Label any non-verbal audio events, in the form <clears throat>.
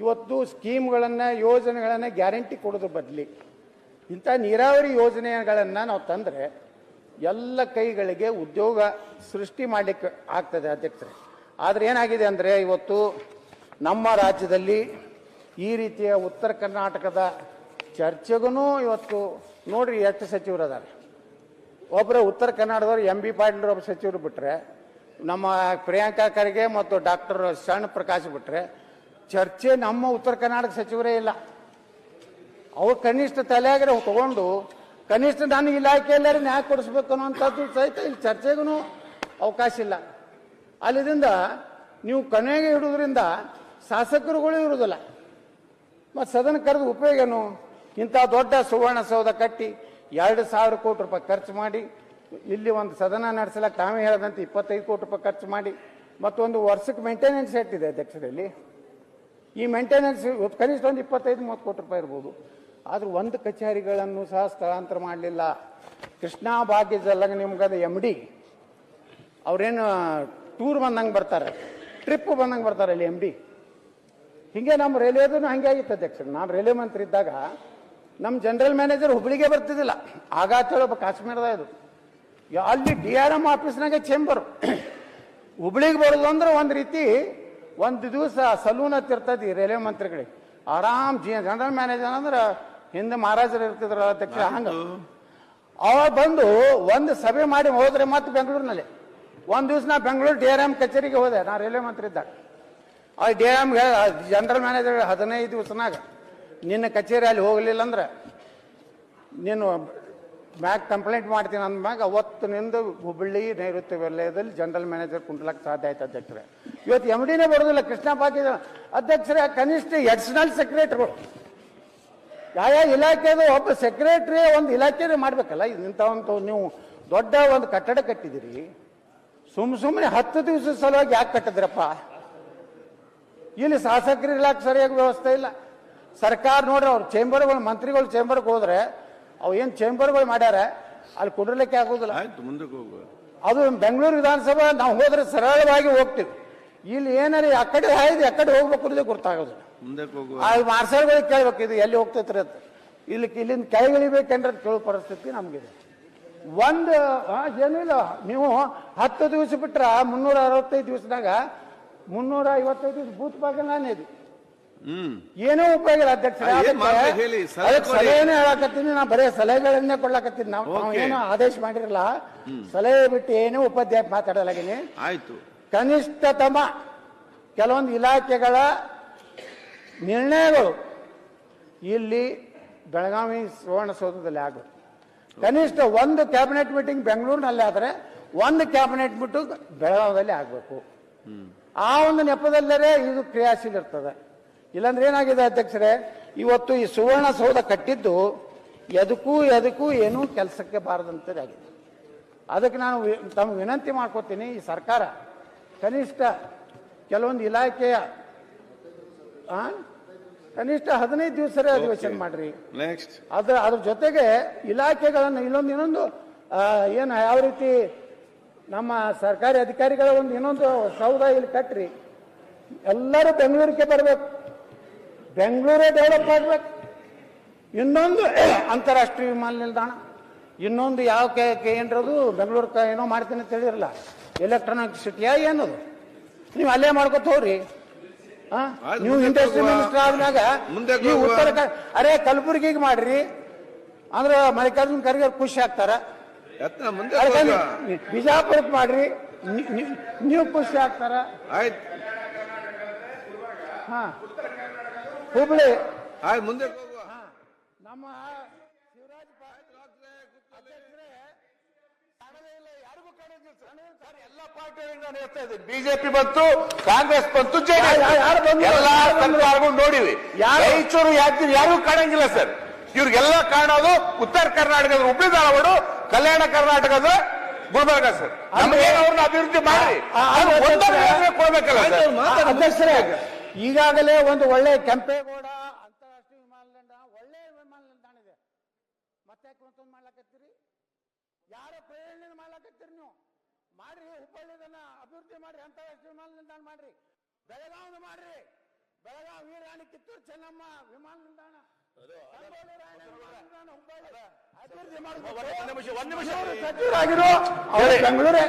ಇವತ್ತು ಸ್ಕೀಮ್ಗಳನ್ನು, ಯೋಜನೆಗಳನ್ನು ಗ್ಯಾರಂಟಿ ಕೊಡೋದ್ರ ಬದಲಿ ಇಂಥ ನೀರಾವರಿ ಯೋಜನೆಗಳನ್ನು ನಾವು ತಂದರೆ ಎಲ್ಲ ಕೈಗಳಿಗೆ ಉದ್ಯೋಗ ಸೃಷ್ಟಿ ಮಾಡಲಿಕ್ಕೆ ಆಗ್ತದೆ ಅಧ್ಯಕ್ಷರೇ ಆದರೆ ಏನಾಗಿದೆ ಅಂದರೆ ಇವತ್ತು ನಮ್ಮ ರಾಜ್ಯದಲ್ಲಿ ಈ ರೀತಿಯ ಉತ್ತರ ಕರ್ನಾಟಕದ ಚರ್ಚೆಗೂ ಇವತ್ತು ನೋಡ್ರಿ ಎಷ್ಟು ಸಚಿವರು ಅದಾರೆ. ಒಬ್ಬರು ಉತ್ತರ ಕನ್ನಡದವ್ರು ಎಂ ಬಿ ಪಾಟೀಲ್ ಒಬ್ಬ ಸಚಿವರು ಬಿಟ್ಟರೆ ನಮ್ಮ ಪ್ರಿಯಾಂಕಾ ಖರ್ಗೆ ಮತ್ತು ಡಾಕ್ಟರ್ ಶರಣ್ ಪ್ರಕಾಶ್ ಬಿಟ್ರೆ ಚರ್ಚೆ ನಮ್ಮ ಉತ್ತರ ಕರ್ನಾಟಕ ಸಚಿವರೇ ಇಲ್ಲ. ಅವ್ರು ಕನಿಷ್ಠ ತಲೆಯಾಗ್ರೆ ತಗೊಂಡು ಕನಿಷ್ಠ ನಾನು ಇಲಾಖೆಯಲ್ಲೇ ನ್ಯಾಯ ಕೊಡಿಸ್ಬೇಕು ಅನ್ನೋಂಥದ್ದು ಸಹಿತ ಇಲ್ಲಿ ಚರ್ಚೆಗೂ ಅವಕಾಶ ಇಲ್ಲ. ಅಲ್ಲಿದಿಂದ ನೀವು ಕೊನೆಗೆ ಇಡೋದ್ರಿಂದ ಶಾಸಕರುಗಳು ಇರುವುದಿಲ್ಲ. ಮತ್ತು ಸದನ ಕರೆದು ಉಪಯೋಗ ಏನು? ಇಂಥ ದೊಡ್ಡ ಸುವರ್ಣಸೌಧ ಕಟ್ಟಿ ಎರಡು ಸಾವಿರ ಕೋಟಿ ರೂಪಾಯಿ ಖರ್ಚು ಮಾಡಿ ಇಲ್ಲಿ ಒಂದು ಸದನ ನಡೆಸಲಕ್ಕೆ ತಾವೇ ಹೇಳದಂತೆ ಇಪ್ಪತ್ತೈದು ಕೋಟಿ ರೂಪಾಯಿ ಖರ್ಚು ಮಾಡಿ ಮತ್ತೊಂದು ವರ್ಷಕ್ಕೆ ಮೇಂಟೆನೆನ್ಸ್ ಇಟ್ಟಿದೆ ಅಧ್ಯಕ್ಷರಲ್ಲಿ ಈ ಮೇಂಟೆನೆನ್ಸ್ ಕನಿಷ್ಠ ಒಂದು ಇಪ್ಪತ್ತೈದು, ಮೂವತ್ತು ಕೋಟಿ ರೂಪಾಯಿ ಇರ್ಬೋದು. ಆದರೂ ಒಂದು ಕಚೇರಿಗಳನ್ನು ಸಹ ಸ್ಥಳಾಂತರ ಮಾಡಲಿಲ್ಲ. ಕೃಷ್ಣಾ ಭಾಗ್ಯ ನಿಮ್ಗೆ ಅದು ಎಂ ಡಿ ಅವ್ರೇನು ಟೂರ್ ಬಂದಂಗೆ ಬರ್ತಾರೆ. ಟ್ರಿಪ್ ಬಂದಂಗೆ ಬರ್ತಾರೆ ಅಲ್ಲಿ ಎಂ ಡಿ ಹೀಗೆ ನಮ್ಮ ರೈಲ್ವೆದು ಹಂಗೆ ಆಗಿತ್ತು ಅಧ್ಯಕ್ಷರು. ನಾನು ರೈಲ್ವೆ ಮಂತ್ರಿ ಇದ್ದಾಗ ನಮ್ಮ ಜನರಲ್ ಮ್ಯಾನೇಜರ್ ಹುಬ್ಳಿಗೆ ಬರ್ತಿದ್ದಿಲ್ಲ. ಆಗ ಒಬ್ಬ ಕಾಶ್ಮೀರದ ಇದು. ಅಲ್ಲಿ ಡಿ ಆರ್ ಎಂ ಆಫೀಸ್ನಾಗೆ ಚೇಂಬರು <clears throat> ಹುಬ್ಳಿಗೆ ಬರೋದು ಅಂದ್ರೆ ಒಂದು ರೀತಿ ಒಂದು ದಿವಸ ಸಲೂನ್ ಹತ್ತಿರ್ತೈತಿ ರೈಲ್ವೆ ಮಂತ್ರಿಗಳಿಗೆ ಆರಾಮ್ ಜಿ ಜನರಲ್ ಮ್ಯಾನೇಜರ್ ಅಂದ್ರೆ ಹಿಂದೆ ಮಹಾರಾಜರು ಇರ್ತಿದ್ರು ಅಧ್ಯಕ್ಷ ಹಂಗ. ಅವ ಬಂದು ಒಂದು ಸಭೆ ಮಾಡಿ ಹೋದ್ರೆ ಮತ್ತೆ ಬೆಂಗಳೂರಿನಲ್ಲಿ. ಒಂದು ದಿವಸ ನಾ ಬೆಂಗಳೂರು ಡಿ ಆರ್ ಎಂ ಕಚೇರಿಗೆ ಹೋದೆ ನಾ ರೈಲ್ವೆ ಮಂತ್ರಿ ಇದ್ದಾಗ. ಆ ಡಿ ಆರ್ ಎಮ್ಗೆ ಜನರಲ್ ಮ್ಯಾನೇಜರ್ ಹದಿನೈದು ದಿವಸನಾಗ ನಿನ್ನ ಕಚೇರಿ ಅಲ್ಲಿ ಹೋಗಲಿಲ್ಲ ಅಂದ್ರೆ ನೀನು ಮ್ಯಾಗ್ ಕಂಪ್ಲೇಂಟ್ ಮಾಡ್ತೀನಿ ಅಂದ ಮ್ಯಾಗ ಅವತ್ತಿನಿಂದ ಹುಬ್ಬಳ್ಳಿ, ನೈಋತ್ಯ ವಲಯದಲ್ಲಿ ಜನರಲ್ ಮ್ಯಾನೇಜರ್ ಕುಂಟ್ಲಕ್ಕೆ ಸಾಧ್ಯ ಆಯ್ತು ಅಧ್ಯಕ್ಷರೇ. ಇವತ್ತು ಎಂ ಡಿನೇ ಬರೋದಿಲ್ಲ, ಕೃಷ್ಣ ಪಾಟಿ ಅಧ್ಯಕ್ಷರೇ, ಕನಿಷ್ಠ ಎಡಿಷನಲ್ ಸೆಕ್ರೆಟರಿಗಳು ಯಾವ ಇಲಾಖೆದು ಒಬ್ಬ ಸೆಕ್ರೆಟರಿ ಒಂದು ಇಲಾಖೆ ಮಾಡ್ಬೇಕಲ್ಲ ಇಂಥವಂಥ ನೀವು ದೊಡ್ಡ ಒಂದು ಕಟ್ಟಡ ಕಟ್ಟಿದಿರಿ ಸುಮ್ ಸುಮ್ಮನೆ ಹತ್ತು ದಿವಸ ಸಲುವಾಗಿ ಯಾಕೆ ಕಟ್ಟಿದ್ರಪ್ಪ? ಇಲ್ಲಿ ಶಾಸಕರು ಇಲಾಖೆ ಸರಿಯಾಗಿ ವ್ಯವಸ್ಥೆ ಇಲ್ಲ. ಸರ್ಕಾರ ನೋಡ್ರಿ, ಅವ್ರ ಚೇಂಬರ್ಗಳು ಮಂತ್ರಿಗಳು ಚೇಂಬರ್ಗೆ ಹೋದ್ರೆ ಅವು ಏನು ಚೇಂಬರ್ಗಳು ಮಾಡ್ಯಾರ ಅಲ್ಲಿ ಕುಡಿರ್ಲಿಕ್ಕೆ ಆಗೋದಿಲ್ಲ. ಆಯ್ತು ಮುಂದಕ್ಕೆ ಹೋಗುವ ಅದು ಬೆಂಗಳೂರು ವಿಧಾನಸಭಾ ನಾವು ಹೋದ್ರೆ ಸರಳವಾಗಿ ಹೋಗ್ತೀವಿ. ಇಲ್ಲಿ ಏನಾರ ಆ ಕಡೆ ಹಾಯ್ದು ಆ ಕಡೆ ಹೋಗ್ಬೇಕು ಅನ್ನೋದೇ ಗೊತ್ತಾಗೋದಿಲ್ಲ ಮುಂದಕ್ಕೆ ಹೋಗುವ ಆ ಮಾರ್ಷಲ್ಗಳಿಗೆ ಕೇಳ್ಬೇಕು ಇದು ಎಲ್ಲಿ ಹೋಗ್ತೈತ್ರಿ ಅಂತ. ಇಲ್ಲಿ ಇಲ್ಲಿಂದ ಕೆಳಗಿಳಿಬೇಕಂದ್ರೆ ಕೇಳೋ ಪರಿಸ್ಥಿತಿ ನಮಗಿದೆ. ಒಂದು ಏನಿಲ್ಲ ನೀವು ಹತ್ತು ದಿವಸ ಬಿಟ್ರ ಮುನ್ನೂರ ಅರವತ್ತೈದು ದಿವಸದಾಗ ಮುನ್ನೂರ ಐವತ್ತೈದು ದಿವಸ ಬೂತ್ ಭಾಗ ಇದು ಹ್ಮ್ ಏನೂ ಉಪಯೋಗ ಇಲ್ಲ ಅಧ್ಯಕ್ಷ ಹೇಳಿ? ಸಲಹೆ ಕೊಡಿ. ಸಲಹೆನೇ ಹೇಳಕತ್ತೀನಿ. ನಾ ಬರೇ ಸಲಹೆಗಳನ್ನೇ ಕೊಡ್ಲಕತ್ತೀನಿ. ನಾವು ನಾವು Okay. ಏನು ಆದೇಶ ಮಾಡಿರಲ್ಲ. ಸಲಹೆ ಬಿಟ್ಟು ಏನೋ ಉಪಾಧ್ಯಾಯ ಮಾತಾಡಲಾಗಿನಿ. ಆಯ್ತು. ಕನಿಷ್ಠತಮ ಕೆಲವೊಂದು ಇಲಾಖೆಗಳ ನಿರ್ಣಯಗಳು ಇಲ್ಲಿ ಬೆಳಗಾವಿ ಸುವರ್ಣಸೌಧದಲ್ಲಿ ಆಗು. ಕನಿಷ್ಠ ಒಂದು ಕ್ಯಾಬಿನೆಟ್ ಮೀಟಿಂಗ್ ಬೆಂಗಳೂರಿನಲ್ಲಿ ಆದರೆ ಒಂದು ಕ್ಯಾಬಿನೆಟ್ ಮೀಟಿಂಗ್ ಬೆಳಗಾವಿಯಲ್ಲಿ ಆಗಬೇಕು. ಆ ಒಂದು ನೆಪದಲ್ಲೇ ಇದು ಕ್ರಿಯಾಶೀಲ ಇರ್ತದೆ. ಇಲ್ಲಾಂದ್ರೆ ಏನಾಗಿದೆ ಅಧ್ಯಕ್ಷರೇ? ಇವತ್ತು ಈ ಸುವರ್ಣಸೌಧ ಕಟ್ಟಿದ್ದು ಎದಕ್ಕೂ ಎದಕ್ಕೂ ಏನೂ ಕೆಲಸಕ್ಕೆ ಬಾರದಂತಾಗಿದೆ ಅದಕ್ಕೆ ನಾನು ತಮ್ಮ ವಿನಂತಿ ಮಾಡ್ಕೋತೀನಿ ಈ ಸರ್ಕಾರ ಕನಿಷ್ಠ ಕೆಲವೊಂದು ಇಲಾಖೆಯ ಕನಿಷ್ಠ ಹದಿನೈದು ದಿವಸರೇ ಅಧಿವೇಶನ ಮಾಡ್ರಿ. ನೆಕ್ಸ್ಟ್ ಅದ್ರ ಅದ್ರ ಜೊತೆಗೆ ಇಲಾಖೆಗಳನ್ನು ಇನ್ನೊಂದು ಇನ್ನೊಂದು ಏನು ಯಾವ ರೀತಿ ನಮ್ಮ ಸರ್ಕಾರಿ ಅಧಿಕಾರಿಗಳ ಒಂದು ಇನ್ನೊಂದು ಸೌಧ ಇಲ್ಲಿ ಕಟ್ಟ್ರಿ ಎಲ್ಲರೂ ಬೆಂಗಳೂರಿಗೆ ಬರಬೇಕು. ಬೆಂಗಳೂರೇ ಡೆವಲಪ್ ಆಗ್ಬೇಕು. ಇನ್ನೊಂದು <coughs> ಅಂತಾರಾಷ್ಟ್ರೀಯ ವಿಮಾನ ನಿಲ್ದಾಣ. ಇನ್ನೊಂದು ಯಾವ ಕೆ ಕೆ ಏನರದು ಬೆಂಗಳೂರು ಕ- ಏನೋ ಮಾಡ್ತೀನಿ ಅಂತ ಹೇಳಿರಲ್ಲ ಎಲೆಕ್ಟ್ರಾನಿಕ್ ಸಿಟಿಯಾ ಏನದು? ನೀವು ಅಲ್ಲೇ ಮಾಡ್ಕೊತ ಹೋಗ್ರಿ? ನೀವು ಇಂಡಸ್ಟ್ರಿ. ಮಿನಿಸ್ಟರ್ ಆದ್ಮ್ಯಾಗ ಮುಂದೆ ಈ ಉತ್ತರ ಅರೆ ಕಲಬುರಗಿಗೆ ಮಾಡ್ರಿ. ಅಂದ್ರೆ ಮಲ್ಲಿಕಾರ್ಜುನ್ ಖರ್ಗೆ ಖುಷಿ ಆಗ್ತಾರ. ನೀವು ಬಿಜಾಪುರಕ್ಕೆ ಮಾಡ್ರಿ. ನೀವು ಖುಷಿ ಆಗ್ತಾರ. ಆಯ್ತು. ಹಾ. ಹುಬ್ಳಿ. ಆಯ್ತು ಮುಂದೆ ಹೋಗುವ. ನಮ್ಮ ಶಿವರಾಜ್. ಎಲ್ಲ ಪಾರ್ಟಿಗಳಿಂದ ನಾನು ಹೇಳ್ತಾ ಇದ್ದೀನಿ. ಬಿಜೆಪಿ ಬಂತು ಕಾಂಗ್ರೆಸ್ ಬಂತು ಜೆಡಿಎಸ್ ನೋಡಿವಿ ಯಾರು? ರಾಯಚೂರು ಯಾದಗಿರಿ ಯಾರು ಕಾಣಂಗಿಲ್ಲ ಸರ್. ಇವ್ರಿಗೆಲ್ಲ ಕಾಣೋದು ಉತ್ತರ ಕರ್ನಾಟಕದ ಹುಬ್ಳಿ ಧಾರವಾಡ ಕಲ್ಯಾಣ ಕರ್ನಾಟಕದ ಗುಲ್ಬರ್ಗ ಸರ್. ನಮಗೆ ಅವ್ರನ್ನ ಅಭಿವೃದ್ಧಿ ಮಾಡಿ ಕೊಡ್ಬೇಕಲ್ಲ ಅಧ್ಯಕ್ಷರೇ ಈಗಾಗಲೇ ಒಂದು ಒಳ್ಳೆ ಕೆಂಪೇಗೌಡ ಅಂತಾರಾಷ್ಟ್ರೀಯ ವಿಮಾನ ನಿಲ್ದಾಣ ಒಳ್ಳೆ ವಿಮಾನ ನಿಲ್ದಾಣ ಇದೆ. ಮತ್ತೆ ಮತ್ತೊಂದು ಮಾಡ್ಲಕತ್ತೀರಿ? ಯಾರ ಪ್ರೇರಣೆ ಮಾಡ್ಲಕತ್ತೀರಿ ನೀವು? ಮಾಡ್ರಿ ಹುಬ್ಬಳ್ಳಿದನ್ನ ಅಭಿವೃದ್ಧಿ ಮಾಡ್ರಿ ಅಂತಾರಾಷ್ಟ್ರೀಯ ವಿಮಾನ ನಿಲ್ದಾಣ ಮಾಡ್ರಿ. ಬೆಳಗಾವಿನ ಮಾಡ್ರಿ. ಬೆಳಗಾವಿ ವೀರಾಣಿ ಮಾಡಿ ಕಿತ್ತೂರು ಚೆನ್ನಮ್ಮ ವಿಮಾನ ನಿಲ್ದಾಣ ಹುಬ್ಬಳ್ಳಿ. ಅಭಿವೃದ್ಧಿ ಒಂದ್ ಮಾಡಬೇಕು ನಿಮಿಷ ಒಂದ್ ನಿಮಿಷ. ಸಚಿವರಾಗಿರೋ ಅವರೇ ಬೆಂಗಳೂರೇ.